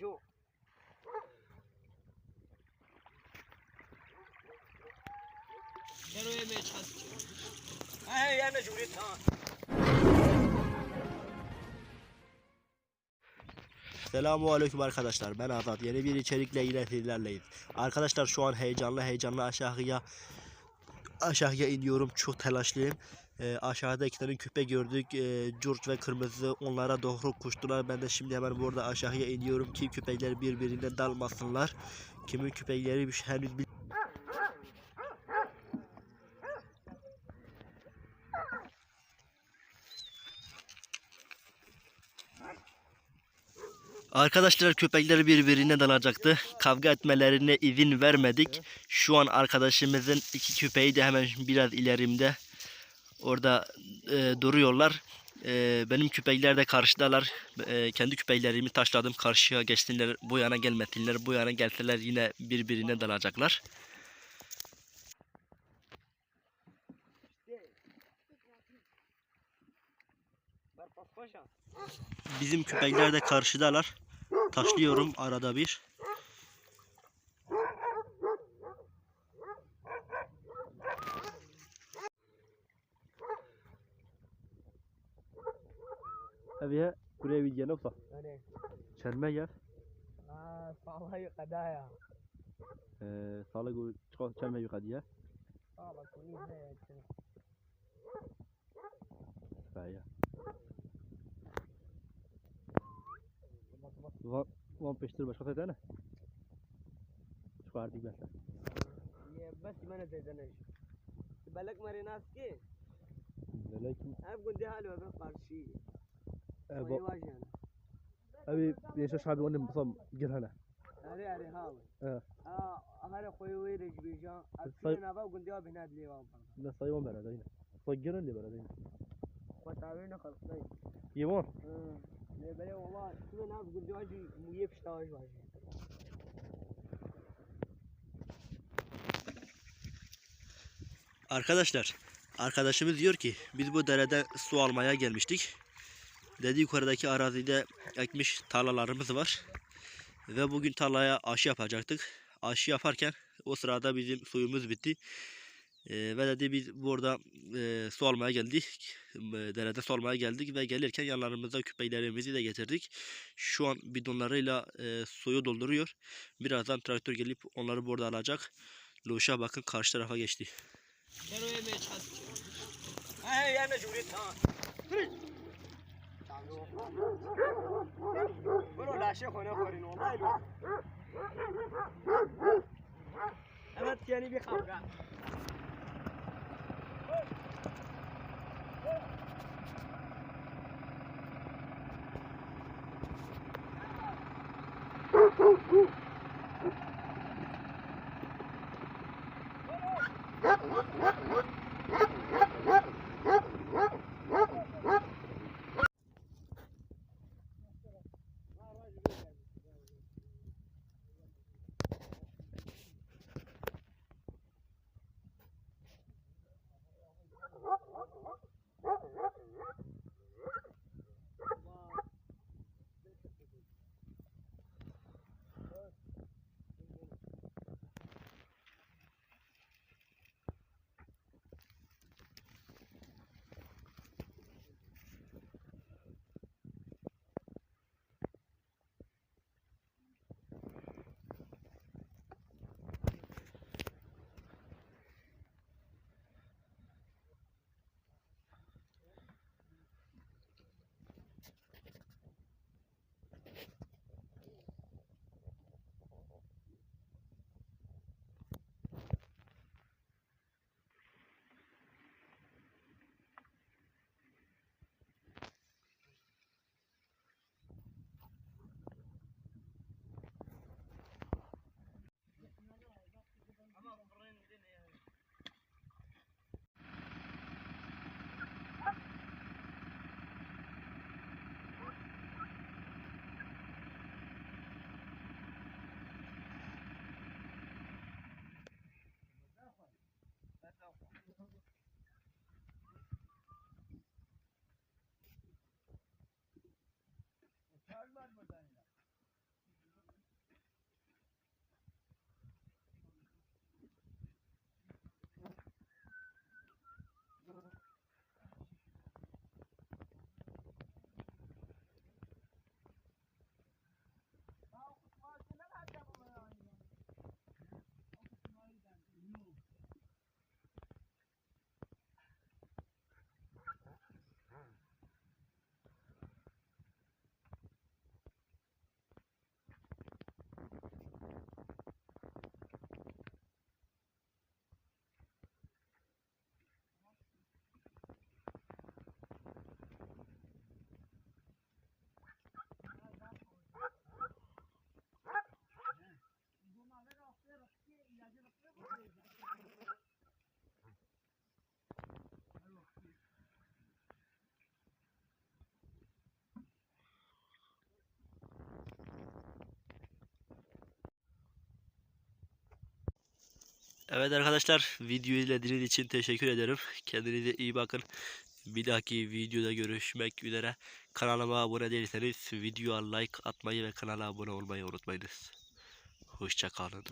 çok. Kero yemeye çalışıyor. He yeme Cumhuriyet ha. Selamun Aleyküm arkadaşlar. Ben Azat. Yeni bir içerikle yine sizlerleyiz. Arkadaşlar şu an heyecanlı heyecanlı aşağıya aşağıya iniyorum. Çok telaşlıyım. Ee, aşağıda iki tane küpe gördük. Ee, George ve Kırmızı onlara doğru koştular. Ben de şimdi hemen burada aşağıya iniyorum ki köpekler birbirine dalmasınlar. Kimin köpekleri bir şey henüz bil- Arkadaşlar köpekler birbirine dalacaktı. Kavga etmelerine izin vermedik. Şu an arkadaşımızın iki köpeği de hemen biraz ilerimde. Orada e, duruyorlar. E, benim köpekler de karşıdalar. E, kendi köpeklerimi taşladım. Karşıya geçsinler. Bu yana gelmesinler. Bu yana gelseler yine birbirine dalacaklar. Bizim köpekler de karşıdalar. Taşlıyorum arada bir. أبيها كلها بيجي نفسه شرمية آه صالة يقدايا آه صالة قول شو شرمية يقديا صالة كلها فهي وان بيشتر باش خطيت أنا شو عارضي بس بس ما أنا زيد أنا بالك مريناسكي بالك أنا بقول ده حلو بس قارشي ويواجهنا ابي يشوش حابي وني مصم قل هنا هاري هاري هاوي اه هاري خوي ويرج بيجان انا بقى قلت جواب هنا دليوان لا صيوان بلدينا صقرن اللي بلدينا وتعبينا خلصين يبون اه لا بلا والله شو انا بقول جواجي ميبش تواجه واجه Arkadaşlar, arkadaşımız diyor ki biz bu dereden su almaya gelmiştik. Dedi yukarıdaki arazide ekmiş tarlalarımız var. Ve bugün tarlaya aşı yapacaktık. Aşı yaparken o sırada bizim suyumuz bitti. Ee, ve dedi biz burada e, su almaya geldik. E, derede su almaya geldik ve gelirken yanlarımızda köpeklerimizi de getirdik. Şu an bidonlarıyla e, suyu dolduruyor. Birazdan traktör gelip onları burada alacak. Loşa bakın karşı tarafa geçti. Kero yemeye çalışıyor. برو لشه خونه خورین و مایلو یعنی بی Evet arkadaşlar videoyu izlediğiniz için teşekkür ederim. Kendinize iyi bakın. Bir dahaki videoda görüşmek üzere. Kanalıma abone değilseniz videoya like atmayı ve kanala abone olmayı unutmayınız. Hoşçakalın.